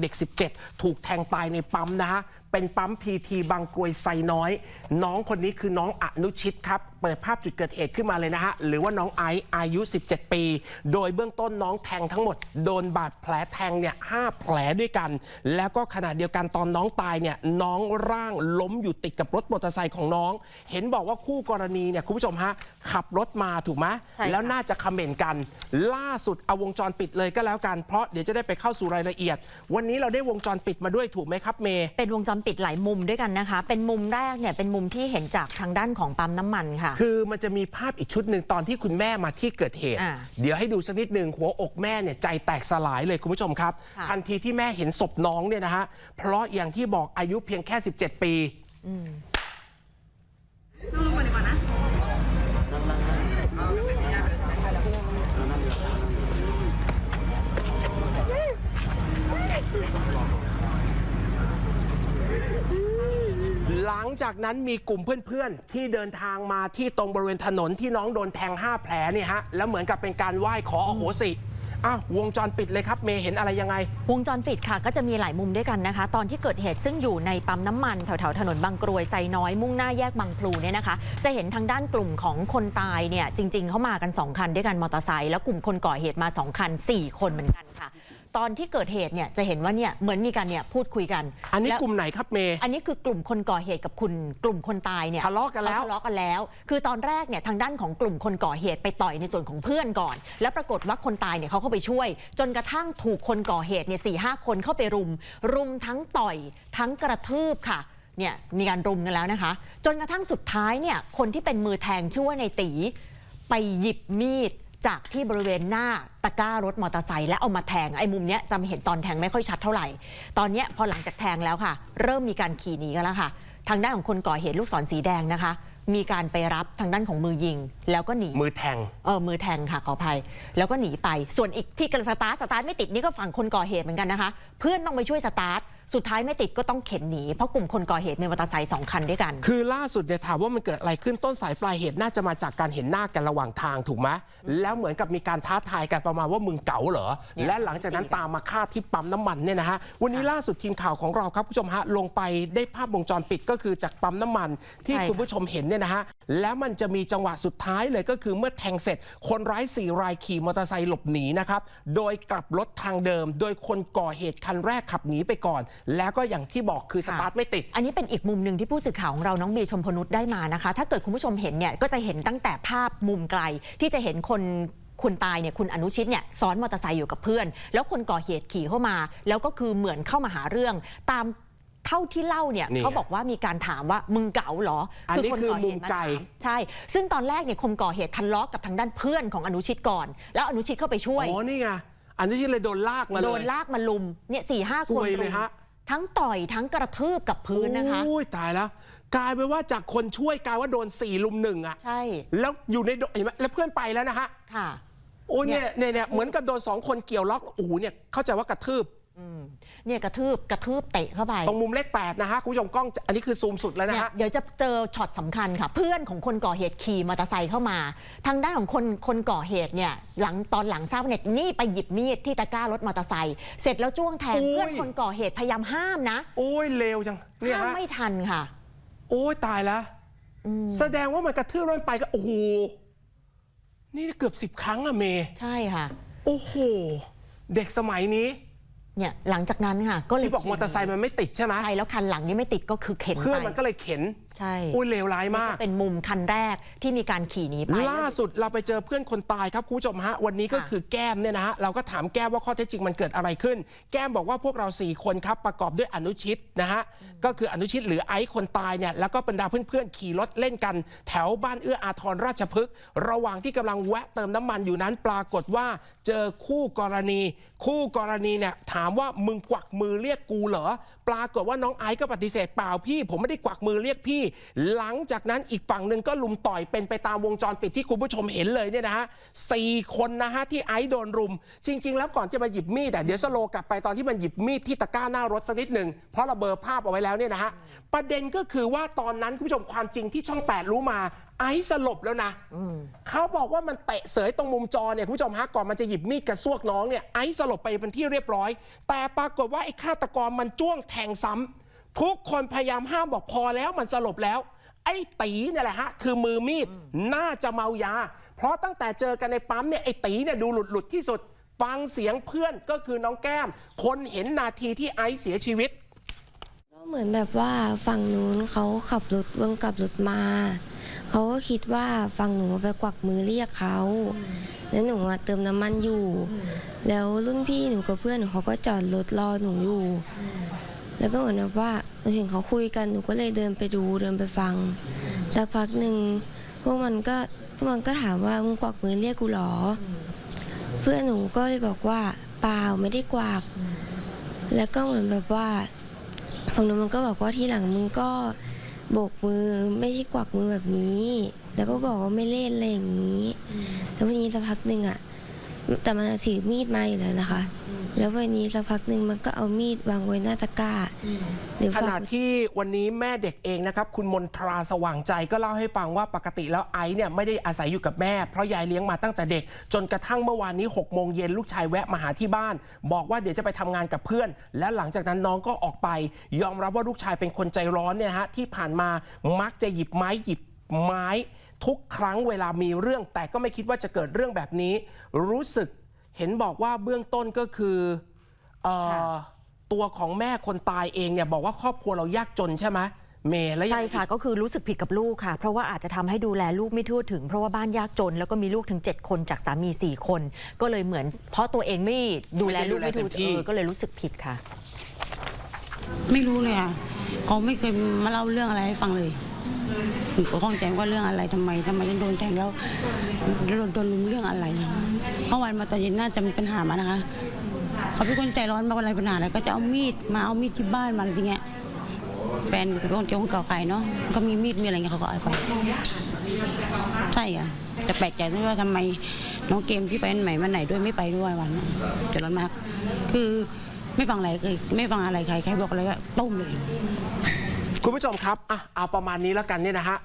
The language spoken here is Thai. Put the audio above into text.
เด็ก 17 ถูกแทงตายในปั๊มนะฮะ เป็นปั๊มพีทีบางกรวยไซน้อย น้องคนนี้คือน้องอนุชิตครับ เปิดภาพจุดเกิดเหตุขึ้นมาเลยนะฮะ หรือว่าน้องไอซ์อายุ 17 ปี โดยเบื้องต้นน้องแทงทั้งหมด โดนบาดแผลแทงเนี่ยห้าแผลด้วยกัน แล้วก็ขณะเดียวกันตอนน้องตายเนี่ยน้องร่างล้มอยู่ติดกับรถมอเตอร์ไซค์ของน้อง เห็นบอกว่าคู่กรณีเนี่ยคุณผู้ชมฮะขับรถมาถูกไหมใช่ค่ะ แล้วน่าจะคอมเมนต์กัน ล่าสุดเอาวงจรปิดเลยก็แล้วกันเพราะเดี๋ยวจะได้ไปเข้าสู่รายละเอียด วันนี้เราได้วงจรปิดมาด้วยถูกไหมครับเมย์ เป็นวงจรปิดหลายมุมด้วยกันนะคะ เป็นมุมแรกเนี่ยเป็นมุมที่เห็นจากทางด้านของปั๊มน้ำมันค่ะ คือมันจะมีภาพอีกชุดหนึ่งตอนที่คุณแม่มาที่เกิดเหตุ อ่าเดี๋ยวให้ดูสักนิดหนึ่งหัวอกแม่เนี่ยใจแตกสลายเลยคุณผู้ชมครับ ค่ะ ทันทีที่แม่เห็นศพน้องเนี่ยนะฮะเพราะอย่างที่บอกอายุเพียงแค่ 17 ปีหลัง จากนั้นมีกลุ่มเพื่อนๆ ที่เดินทางมาที่ตรงบริเวณถนนที่น้องโดนแทง 5 แผลเนี่ยฮะ แล้วเหมือนกับเป็นการไหว้ขออโหสิอ้าววงจรปิดเลยครับ เมย์เห็นอะไรยังไง วงจรปิดค่ะก็จะมีหลายมุมด้วยกันนะคะ ตอนที่เกิดเหตุซึ่งอยู่ในปั๊มน้ำมันแถวๆถนนบางกรวยไซน้อยมุ่งหน้าแยกบางพลูเนี่ยนะคะ จะเห็นทางด้านกลุ่มของคนตายเนี่ยจริง ๆ เขามากัน 2 คันด้วยกันมอเตอร์ไซค์แล้วกลุ่มคนก่อเหตุมา 2 คัน 4 คนเหมือนกันค่ะ ตอนที่เกิดเหตุเนี่ยจะเห็นว่าเนี่ยเหมือนมีการเนี่ยพูดคุยกันอันนี้แล้วกลุ่มไหนครับเมย์ อันนี้คือกลุ่มคนก่อเหตุกับคุณกลุ่มคนตายเนี่ยทะเลาะกันแล้ว ขทะเลาะกันแล้ว คือตอนแรกเนี่ยทางด้านของกลุ่มคนก่อเหตุไปต่อยในส่วนของเพื่อนก่อน แล้วปรากฏว่าคนตายเนี่ยเขาเข้าไปช่วย จนกระทั่งถูกคนก่อเหตุเนี่ยสี่ห้าคนเข้าไปรุม รุมทั้งต่อย ทั้งกระทืบค่ะ เนี่ยมีการรุมกันแล้วนะคะ จนกระทั่งสุดท้ายเนี่ยคนที่เป็นมือแทงชื่อว่าในตี ไปหยิบมีด จากที่บริเวณหน้าตะกร้ารถมอเตอร์ไซค์และเอามาแทงไอ้มุมเนี้ยจำเห็นตอนแทงไม่ค่อยชัดเท่าไหร่ ตอนเนี้ยพอหลังจากแทงแล้วค่ะ เริ่มมีการขี่หนีกันแล้วค่ะ ทางด้านของคนก่อเหตุลูกศรสีแดงนะคะ มีการไปรับทางด้านของมือยิง แล้วก็หนีมือแทง เออมือแทงค่ะขออภัย แล้วก็หนีไป ส่วนอีกที่กระสตาร์ทสตาร์ทไม่ติดนี่ก็ฝั่งคนก่อเหตุเหมือนกันนะคะ เพื่อนต้องไปช่วยสตาร์ท สุดท้ายไม่ติดก็ต้องเข็นหนีเพราะกลุ่มคนก่อเหตุมีมอเตอร์ไซค์สองคันด้วยกัน คือล่าสุดเนี่ยถามว่ามันเกิดอะไรขึ้นต้นสายปลายเหตุน่าจะมาจากการเห็นหน้ากันระหว่างทางถูกไหมแล้วเหมือนกับมีการท้าทายกันประมาณว่ามึงเก๋าเหรอเนี่ยและหลังจากนั้นตามมาฆ่าที่ปั๊มน้ำมันเนี่ยนะฮะวันนี้ล่าสุดทีมข่าวของเราครับผู้ชมฮะลงไปได้ภาพวงจรปิดก็คือจากปั๊มน้ำมัน ที่ใช่ค่ะคุณผู้ชมเห็นเนี่ยนะฮะแล้วมันจะมีจังหวะสุดท้ายเลยก็คือเมื่อแทงเสร็จ คนร้ายสี่รายขี่มอเตอร์ไซค์หลบหนีนะครับโดยกลับรถทางเดิม โดยคนก่อเหตุคันแรกขับหนีไปก่อนแล้วก็อย่างที่บอกคือสตาร์ทไม่ติด อันนี้เป็นอีกมุมหนึ่งที่ผู้สื่อข่าวของเราน้องเมย์ชมพนุษได้มานะคะ ถ้าเกิดคุณผู้ชมเห็นเนี่ยก็จะเห็นตั้งแต่ภาพมุมไกลที่จะเห็นคนคุณตายเนี่ยคุณอนุชิตเนี่ยซ้อนมอเตอร์ไซค์อยู่กับเพื่อน แล้วคนก่อเหตุขี่เข้ามา แล้วก็คือเหมือนเข้ามาหาเรื่อง ตามเท่าที่เล่าเนี่ยนี่ไง เขาบอกว่ามีการถามว่ามึงเก๋าเหรออันนี้คือมุมไกลถาใช่ ซึ่งตอนแรกเนี่ยคนก่อเหตุทะเลาะกับทางด้านเพื่อนของอนุชิตก่อน แล้วอนุชิตเข้าไปช่วย อ๋อนี่ไง อันนี้ที่เลยโดนลากมาเลย โดนลากมาลุมเนี่ยสี่ห้าซคนวยเลยรุมฮะ ทั้งต่อยทั้งกระทืบกับพื้นนะคะ โอ้ยตายแล้ว กลายเป็นว่าจากคนช่วยกลายว่าโดนสี่ลุมหนึ่งอะใช่ แล้วอยู่ในโดเห็นไหมแล้วเพื่อนไปแล้วนะฮะค่ะ โอ้ยเนี่เนี่ยยเนี่ยเนี่ยเหมือนกับโดนสองคนเกี่ยวล็อกโอ้โหเนี่ยเข้าใจว่ากระทืบอืม เนี่ยกระทืบกระทืบเตะเข้าไป ตรงมุมเลขแปดนะฮะคุณผู้ชมกล้องอันนี้คือซูมสุดแล้วนะเนี่ยฮะ เดี๋ยวจะเจอช็อตสำคัญค่ะ เพื่อนของคนก่อเหตุขี่มอเตอร์ไซค์เข้ามา ทางด้านของคนคนก่อเหตุเนี่ยหลังตอนหลังทราบว่าเนี่ยนี่ไปหยิบมีดที่ตะกร้ารถมอเตอร์ไซค์เสร็จแล้วจ้วงแทงโอ้ย เพื่อนคนก่อเหตุพยายามห้ามนะโอ้ยเลวจังเนี่ยห้ามฮะไม่ทันค่ะ โอ้ยตายแล้วอืมแสดงว่ามันกระทืบแล้วมันไปก็โอ้โหนี่เกือบสิบครั้งอะเมย์ใช่ค่ะ โอ้โห เด็กสมัยนี้ เนี่ยหลังจากนั้นค่ะ ก็เลยที่บอกมอเตอร์ไซค์มันไม่ติดใช่ไหมใช่แล้วคันหลังนี่ไม่ติดก็คือเข็นเพื่อนไปมันก็เลยเข็น ใช่อุ้ยเลวร้ายมาก เป็นมุมคันแรกที่มีการขี่หนีไปล่าสุดเราไปเจอเพื่อนคนตายครับคุณผู้ชมฮะ วันนี้ก็ค่ะคือแก้มเนี่ยนะฮะเราก็ถามแก้มว่าข้อเท็จจริงมันเกิดอะไรขึ้น แก้มบอกว่าพวกเรา 4 คนครับ ประกอบด้วยอนุชิตนะฮะก็คืออนุชิตหรือไอซ์คนตายเนี่ยแล้วก็บรรดาเพื่อนๆ ขี่รถเล่นกัน แถวบ้านเอื้ออาทรราชพฤกษ์ระหว่างที่กำลังแวะเติมน้ำมันอยู่นั้นปรากฏว่าเจอคู่กรณี คู่กรณีเนี่ยถามว่ามึงกวักมือเรียกกูเหรอปรากฏว่าน้องไอซ์ก็ปฏิเสธเปล่าพี่ ผมไม่ได้กวักมือเรียกพี่ หลังจากนั้นอีกฝั่งหนึ่งก็ลุมต่อยเป็นไปตามวงจรปิดที่คุณผู้ชมเห็นเลยเนี่ยนะฮะสี่คนนะฮะที่ไอซ์โดนรุม จริง ๆ แล้วก่อนจะมาหยิบมีดแต่เดี๋ยวสโลกลับไปตอนที่มันหยิบมีดที่ตะกร้าหน้ารถสักนิดหนึ่งเพราะเราเบลอภาพเอาไว้แล้วเนี่ยนะฮะประเด็นก็คือว่าตอนนั้นคุณผู้ชมความจริงที่ช่อง 8 รู้มา ไอซ์สลบแล้วนะอืมเขาบอกว่ามันเตะเสยตรงมุมจอเนี่ยคุณผู้ชมฮะก่อนมันจะหยิบมีดกระซวกน้องเนี่ยไอซ์สลบไปเป็นที่เรียบร้อย แต่ปรากฏว่าไอ้ฆาตกรมันจ้วงแทงซ้ำทุกคนพยายามห้ามบอกพอแล้วมันสลบแล้ว ไอ้ตีเนี่ยแหละฮะคือมือมีดน่าจะเมายา เพราะตั้งแต่เจอกันในปั๊มเนี่ยไอ้ตีเนี่ยดูหลุดหลุดๆที่สุด ฟังเสียงเพื่อนก็คือน้องแก้ม คนเห็นนาทีที่ไอซ์เสียชีวิต ก็เหมือนแบบว่าฝั่งนู้นเขาขับรถวนกลับรถมา เขาก็คิดว่าฝั่งหนูไปกวักมือเรียกเขาแล้วหนูอะเติมน้ำมันอยู่ แล้วรุ่นพี่หนูกับเพื่อนหนูเขาก็จอดรถรอหนูอยู่ แล้วก็เหมือนแบบว่าหนูเห็นเขาคุยกันหนูก็เลยเดินไปดูเดินไปฟัง สักพักหนึ่งพวกมันก็พวกมันก็ถามว่ามึงกวักมือเรียกกูหรอ เพื่อนหนูก็เลยบอกว่าเปล่าไม่ได้กวัก แล้วก็เหมือนแบบว่าฝั่งนู้นมันก็บอกว่าทีหลังมึงก็ โบกมือไม่ใช่กวักมือแบบนี้ แล้วก็บอกว่าไม่เล่นอะไรอย่างนี้แต่วันนี้สักพักหนึ่งอะ แต่มันอะถือมีดมาอยู่แล้วนะคะ แล้ววันนี้สักพักหนึ่งมันก็เอามีดวางไว้หน้าตะกร้าหรือขฝาณะกที่วันนี้แม่เด็กเองนะครับ คุณมนทราสว่างใจก็เล่าให้ฟังว่าปกติแล้วไอซ์เนี่ยไม่ได้อาศัยอยู่กับแม่ เพราะยายเลี้ยงมาตั้งแต่เด็ก จนกระทั่งเมื่อวานนี้6กโมงเย็นลูกชายแวะมาหาที่บ้าน บอกว่าเดี๋ยวจะไปทำงานกับเพื่อน และหลังจากนั้นน้องก็ออกไป ยอมรับว่าลูกชายเป็นคนใจร้อนเนี่ยฮะที่ผ่านมามักจะหยิบไม้หยิบไม้ ทุกครั้งเวลามีเรื่อง แต่ก็ไม่คิดว่าจะเกิดเรื่องแบบนี้ รู้สึกเห็นบอกว่าเบื้องต้นก็คือเอ่อค่ะตัวของแม่คนตายเองเนี่ยบอกว่าครอบครัวเรายากจนใช่ไหมเมย์แล้วยังใช่ไงค่ะก็คือรู้สึกผิดกับลูกค่ะ เพราะว่าอาจจะทำให้ดูแลลูกไม่ทั่วถึง เพราะว่าบ้านยากจน แล้วก็มีลูกถึง 7 คนจากสามี 4 คน ก็เลยเหมือน เพราะตัวเองไม่ดูแลลูกไม่ถูกเออก็เลยรู้สึกผิดค่ะ ไม่รู้เลยค่ะเขาไม่เคยมาเล่าเรื่องอะไรให้ฟังเลย หนูก็ข้องใจว่าเรื่องอะไรทำไมทำไมถึงโดนแทงแล้วโดนโดนลุมเรื่องอะไรเมื่อวานมาตอนเย็นน่าจะมีปัญหามานะคะ เขาเป็นคนใจร้อนมาอะไรปัญหาอะไรก็จะเอามีดมาเอามีดที่บ้านมาอะไรอย่างเงี้ยแฟนเป็นคนเจ้าของเก่าใครเนาะก็มีมีดมีอะไรเงี้ยเขาก็เอาไปใช่อะจะแปลกใจด้วยว่าทำไมน้องเกมที่ไปไหนมาไหนด้วยไม่ไปด้วยวันจะร้อนมาก คือไม่ฟังอะไรเลยไม่ฟังอะไรใครใครบอกอะไรก็ต้มเลย คุณผู้ชมครับอะเอาประมาณนี้แล้วกันเนี่ยนะฮะ